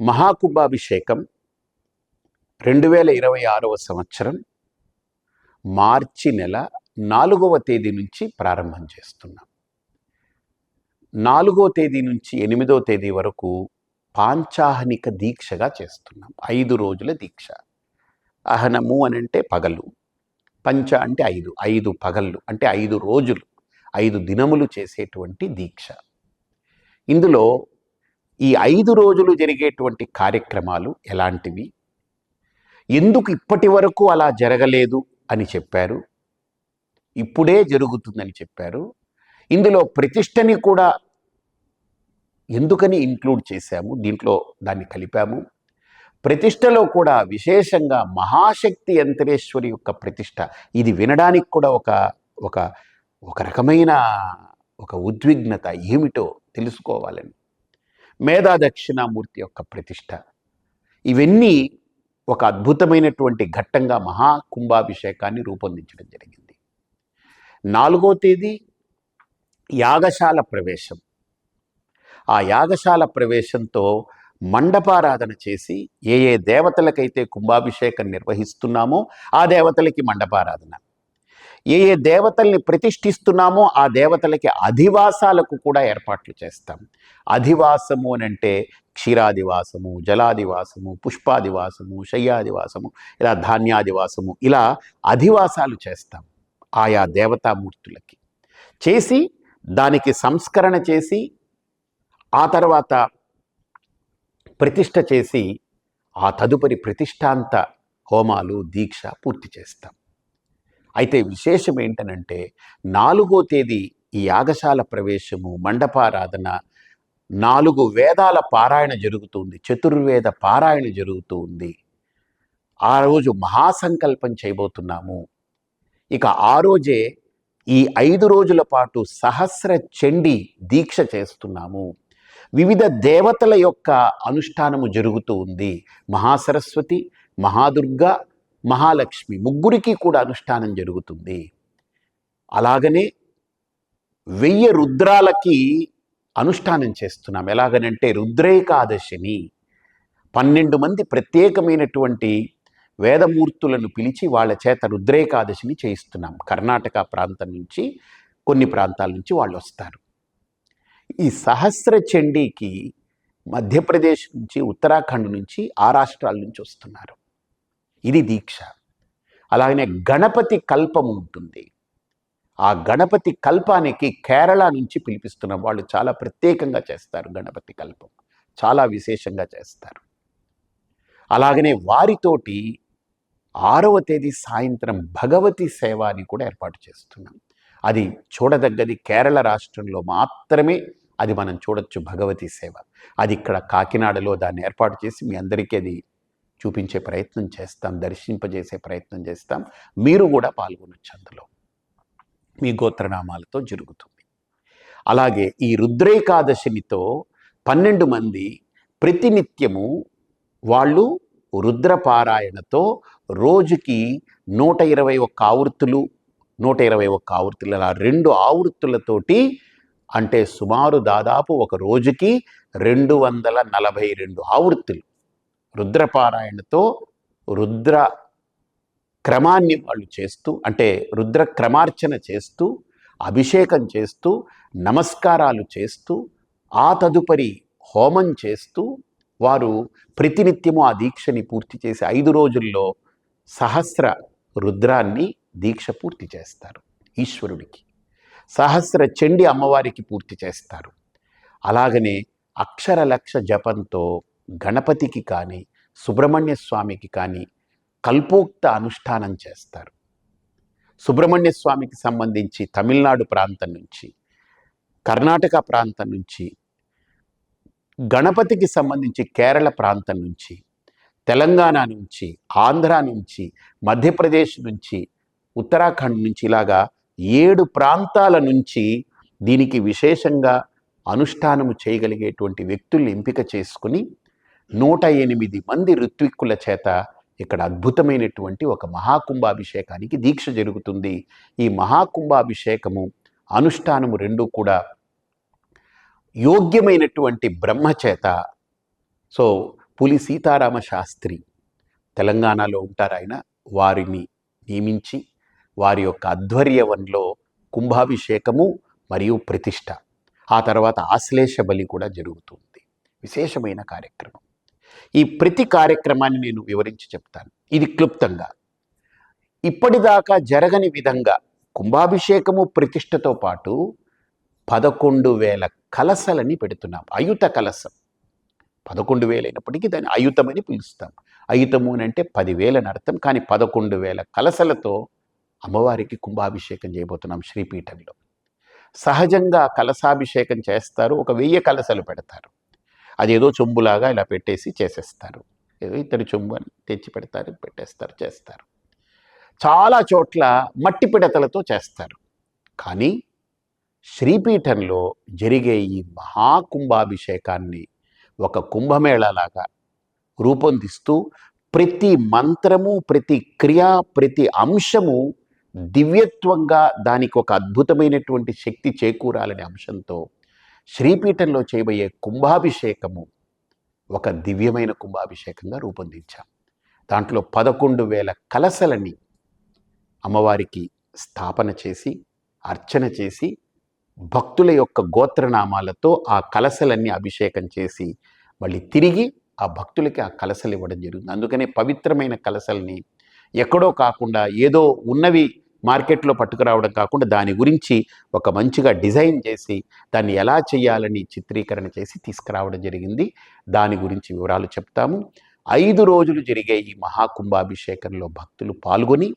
మహాకుంభాభిషేకం రెండు వేల ఇరవై ఆరవ సంవత్సరం మార్చి నెల నాలుగవ తేదీ నుంచి ప్రారంభం చేస్తున్నాం. నాలుగో తేదీ నుంచి ఎనిమిదో తేదీ వరకు పాంచాహనిక దీక్షగా చేస్తున్నాం. ఐదు రోజుల దీక్ష. అహనము అని అంటే పగలు. పంచ అంటే ఐదు. ఐదు పగళ్ళు అంటే ఐదు రోజులు. ఐదు దినములు చేసేటువంటి దీక్ష. ఇందులో ఈ ఐదు రోజులు జరిగేటువంటి కార్యక్రమాలు ఎలాంటివి? ఎందుకు ఇప్పటి వరకు అలా జరగలేదు అని చెప్పారు. ఇప్పుడే జరుగుతుందని చెప్పారు. ఇందులో ప్రతిష్టని కూడా ఎందుకని ఇంక్లూడ్ చేశాము? దీంట్లో దాన్ని కలిపాము. ప్రతిష్టలో కూడా విశేషంగా మహాశక్తి యంత్రేశ్వరి యొక్క ప్రతిష్ట ఇది వినడానికి కూడా ఒక ఒక ఒక రకమైన ఒక ఉద్విగ్నత ఏమిటో తెలుసుకోవాలని మేధా దక్షిణామూర్తి యొక్క ప్రతిష్ట. ఇవన్నీ ఒక అద్భుతమైనటువంటి ఘట్టంగా మహాకుంభాభిషేకాన్ని రూపొందించడం జరిగింది. నాలుగో తేదీ యాగశాల ప్రవేశం. ఆ యాగశాల ప్రవేశంతో మండపారాధన చేసి ఏ ఏ దేవతలకైతే కుంభాభిషేకం నిర్వహిస్తున్నామో ఆ దేవతలకి మండపారాధన. ఏ ఏ దేవతల్ని ప్రతిష్ఠిస్తున్నామో ఆ దేవతలకి అధివాసాలకు కూడా ఏర్పాట్లు చేస్తాం. అధివాసము అని అంటే క్షీరాదివాసము జలాదివాసము పుష్పాదివాసము శయ్యాదివాసము ఇలా ధాన్యాదివాసము ఇలా అధివాసాలు చేస్తాం ఆయా దేవతామూర్తులకి. చేసి దానికి సంస్కరణ చేసి ఆ తర్వాత ప్రతిష్ట చేసి ఆ తదుపరి ప్రతిష్టాంత హోమాలు దీక్ష పూర్తి చేస్తాం. అయితే విశేషం ఏంటనంటే నాలుగో తేదీ ఈ యాగశాల ప్రవేశము మండపారాధన నాలుగు వేదాల పారాయణ జరుగుతుంది చతుర్వేద పారాయణ జరుగుతూ ఉంది ఆ రోజు మహాసంకల్పం చేయబోతున్నాము. ఇక ఆ రోజే ఈ ఐదు రోజుల పాటు సహస్ర చండి దీక్ష చేస్తున్నాము. వివిధ దేవతల యొక్క అనుష్ఠానము జరుగుతూ ఉంది మహాసరస్వతి మహాదుర్గ మహాలక్ష్మి ముగ్గురికి కూడా అనుష్ఠానం జరుగుతుంది. అలాగనే వెయ్యి రుద్రాలకి అనుష్ఠానం చేస్తున్నాం. ఎలాగనంటే రుద్రేకాదశిని. పన్నెండు మంది ప్రత్యేకమైనటువంటి వేదమూర్తులను పిలిచి వాళ్ళ చేత రుద్రేకాదశిని చేయిస్తున్నాం. కర్ణాటక ప్రాంతం నుంచి కొన్ని ప్రాంతాల నుంచి వాళ్ళు వస్తారు. ఈ సహస్ర చండీకి మధ్యప్రదేశ్ నుంచి ఉత్తరాఖండ్ నుంచి ఆ రాష్ట్రాల నుంచి వస్తున్నారు. ఇది దీక్ష. అలాగనే గణపతి కల్పం ఉంటుంది. ఆ గణపతి కల్పానికి కేరళ నుంచి పిలిపిస్తున్నాం వాళ్ళు చాలా ప్రత్యేకంగా చేస్తారు గణపతి కల్పం. చాలా విశేషంగా చేస్తారు. అలాగనే వారితోటి ఆరవ తేదీ సాయంత్రం భగవతి సేవ అని కూడా ఏర్పాటు చేస్తున్నాం. అది చూడదగ్గది కేరళ రాష్ట్రంలో మాత్రమే అది మనం చూడొచ్చు భగవతి సేవ. అది ఇక్కడ కాకినాడలో దాన్ని ఏర్పాటు చేసి మీ అందరికీ అది చూపించే ప్రయత్నం చేస్తాం దర్శింపజేసే ప్రయత్నం చేస్తాం మీరు కూడా పాల్గొనొచ్చు అందులో. మీ గోత్రనామాలతో జరుగుతుంది. అలాగే ఈ రుద్రేకాదశినితో పన్నెండు మంది ప్రతినిత్యము వాళ్ళు రుద్రపారాయణతో రోజుకి నూట ఇరవై ఒక్క ఆవృత్తులు నూట ఇరవై ఒక్క ఆవృత్తులు అలా రెండు ఆవృత్తులతోటి అంటే సుమారు దాదాపు ఒక రోజుకి రెండు వందల నలభై రెండు ఆవృత్తులు రుద్రపారాయణతో రుద్ర క్రమాన్ని వాళ్ళు చేస్తూ అంటే రుద్ర క్రమార్చన చేస్తూ అభిషేకం చేస్తూ నమస్కారాలు చేస్తూ ఆ తదుపరి హోమం చేస్తూ వారు ప్రతినిత్యము ఆ దీక్షని పూర్తి చేసి ఐదు రోజుల్లో సహస్ర రుద్రాన్ని దీక్ష పూర్తి చేస్తారు ఈశ్వరుడికి. సహస్ర చండి అమ్మవారికి పూర్తి చేస్తారు. అలాగనే అక్షర లక్ష జపంతో గణపతికి కానీ సుబ్రహ్మణ్య స్వామికి కానీ కల్పోక్త అనుష్ఠానం చేస్తారు. సుబ్రహ్మణ్య స్వామికి సంబంధించి తమిళనాడు ప్రాంతం నుంచి కర్ణాటక ప్రాంతం నుంచి గణపతికి సంబంధించి కేరళ ప్రాంతం నుంచి తెలంగాణ నుంచి ఆంధ్ర నుంచి మధ్యప్రదేశ్ నుంచి ఉత్తరాఖండ్ నుంచి ఇలాగా ఏడు ప్రాంతాల నుంచి దీనికి విశేషంగా అనుష్ఠానము చేయగలిగేటువంటి వ్యక్తుల్ని ఎంపిక చేసుకుని నూట ఎనిమిది మంది ఋత్విక్కుల చేత ఇక్కడ అద్భుతమైనటువంటి ఒక మహాకుంభాభిషేకానికి దీక్ష జరుగుతుంది. ఈ మహాకుంభాభిషేకము అనుష్ఠానము రెండు కూడా యోగ్యమైనటువంటి బ్రహ్మచేత సో పులి సీతారామ శాస్త్రి తెలంగాణలో ఉంటారు ఆయన. వారిని నియమించి వారి యొక్క ఆధ్వర్యంలో కుంభాభిషేకము మరియు ప్రతిష్ట. ఆ తర్వాత ఆశ్లేష బలి కూడా జరుగుతుంది. విశేషమైన కార్యక్రమం. ఈ ప్రతి కార్యక్రమాన్ని నేను వివరించి చెప్తాను. ఇది క్లుప్తంగా. ఇప్పటిదాకా జరగని విధంగా కుంభాభిషేకము ప్రతిష్టతో పాటు పదకొండు వేల కలసలని పెడుతున్నాం. అయుత కలసం. పదకొండు వేలైనప్పటికీ దాన్ని అయుతమని పిలుస్తాం. అయుతము అని అంటే పదివేలని అర్థం. కానీ పదకొండు వేల కలసలతో అమ్మవారికి కుంభాభిషేకం చేయబోతున్నాం శ్రీపీఠంలో. సహజంగా కలసాభిషేకం చేస్తారు. ఒక వెయ్యి కలసలు పెడతారు. అదేదో చెంబులాగా ఇలా పెట్టేసి చేసేస్తారు. ఏదో ఇతడి చెంబు అని తెచ్చి పెడతారు పెట్టేస్తారు చేస్తారు. చాలా చోట్ల మట్టి పిడతలతో చేస్తారు. కానీ శ్రీపీఠంలో జరిగే ఈ మహాకుంభాభిషేకాన్ని ఒక కుంభమేళలాగా రూపొందిస్తూ ప్రతి మంత్రము ప్రతి క్రియ ప్రతి అంశము దివ్యత్వంగా దానికి ఒక అద్భుతమైనటువంటి శక్తి చేకూరాలనే అంశంతో శ్రీపీఠంలో చేయబోయే కుంభాభిషేకము ఒక దివ్యమైన కుంభాభిషేకంగా రూపొందించాం. దాంట్లో పదకొండు వేల కలసలని అమ్మవారికి స్థాపన చేసి అర్చన చేసి భక్తుల యొక్క గోత్రనామాలతో ఆ కలసలన్నీ అభిషేకం చేసి మళ్ళీ తిరిగి ఆ భక్తులకి ఆ కలసలు ఇవ్వడం జరుగుతుంది అందుకనే పవిత్రమైన కలసల్ని ఎక్కడో కాకుండా ఏదో ఉన్నవి మార్కెట్లో పట్టుకురావడం కాకుండా దాని గురించి ఒక మంచిగా డిజైన్ చేసి దాన్ని ఎలా చేయాలని చిత్రీకరణ చేసి తీసుకురావడం జరిగింది. దాని గురించి వివరాలు చెప్తాము. ఐదు రోజులు జరిగే ఈ మహాకుంభాభిషేకంలో భక్తులు పాల్గొని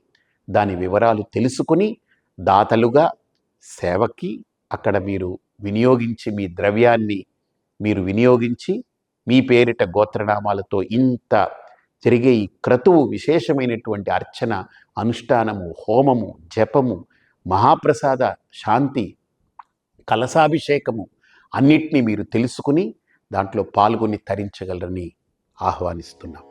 దాని వివరాలు తెలుసుకుని దాతలుగా సేవకి అక్కడ మీరు వినియోగించి మీ ద్రవ్యాన్ని మీరు వినియోగించి మీ పేరిట గోత్రనామాలతో ఇంత జరిగే ఈ క్రతువు విశేషమైనటువంటి అర్చన అనుష్ఠానము హోమము జపము మహాప్రసాద శాంతి కలసాభిషేకము అన్నిటినీ మీరు తెలుసుకుని దాంట్లో పాల్గొని తరించగలరని ఆహ్వానిస్తున్నాం.